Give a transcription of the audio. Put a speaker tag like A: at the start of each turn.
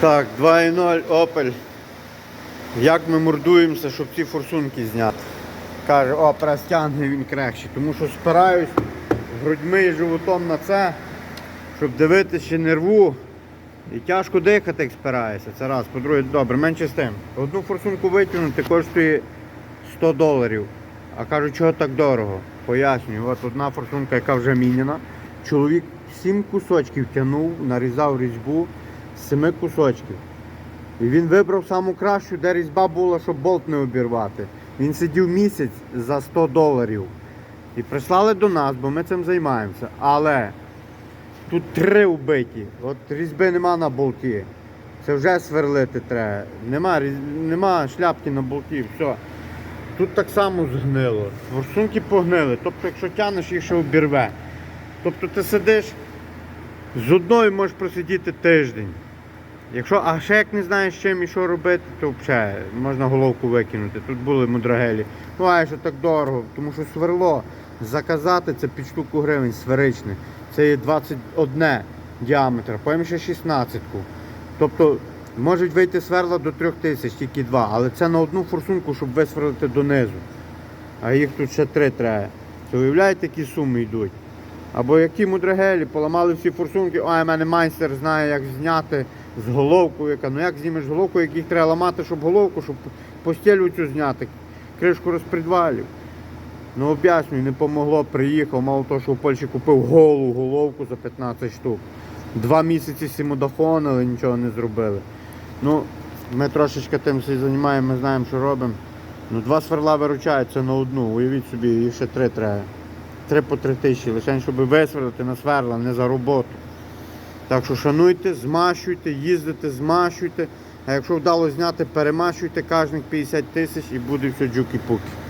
A: Так, 2.0 Opel. Як ми мордуємося, щоб ці форсунки зняти? Каже, о, стягне він кращий. Тому що спираюсь грудьми і животом на це, щоб дивитися, не рву. І тяжко дихати, як спираєшся. Це раз. По-друге, добре, менше з тим. Одну форсунку витягнути коштує 100 доларів. А кажуть, чого так дорого? Пояснюю, от одна форсунка, яка вже міняна. Чоловік 7 кусочків тягнув, нарізав різьбу з 7 кусочків. І він вибрав саму кращу, де різьба була, щоб болт не обірвати. Він сидів місяць за 100 доларів. І прислали до нас, бо ми цим займаємося. Але тут три вбиті. От різьби нема на болті. Це вже сверлити треба. Нема, нема шляпки на болті, все. Тут так само згнило. Форсунки погнили. Тобто, якщо тянеш, їх ще обірве. Тобто ти сидиш, з одною можеш просидіти тиждень. Якщо, а ще як не знаєш чим і що робити, то взагалі можна головку викинути. Тут були мудрагелі. Ну а що так дорого, тому що сверло заказати це під штуку гривень сферичне. Це є 21 діаметр, потім ще 16. Тобто можуть вийти сверла до 3 тисяч, тільки два, але це на одну форсунку, щоб висверлити донизу. А їх тут ще три треба. Це уявляєте, які суми йдуть. Або які мудрагелі, поламали всі форсунки, в мене майстер знає, як зняти з головкою. Яка. Ну як знімеш головку, як їх треба ламати, щоб головку, щоб постелю цю зняти, кришку розпредвалів. Ну об'яснюю, не помогло, приїхав, мало того, що в Польщі купив голу головку за 15 штук. Два місяці сімодафонили, нічого не зробили. Ну, ми трошечки тим все займаємо, ми знаємо, що робимо. Ну, два сверла виручаються на одну, уявіть собі, їх ще три треба. Три по три тисячі, лише щоб висверлити на сверла, не за роботу. Так що шануйте, змащуйте, їздите, змащуйте. А якщо вдало зняти, перемащуйте кожних 50 тисяч і буде все джуки-пуки.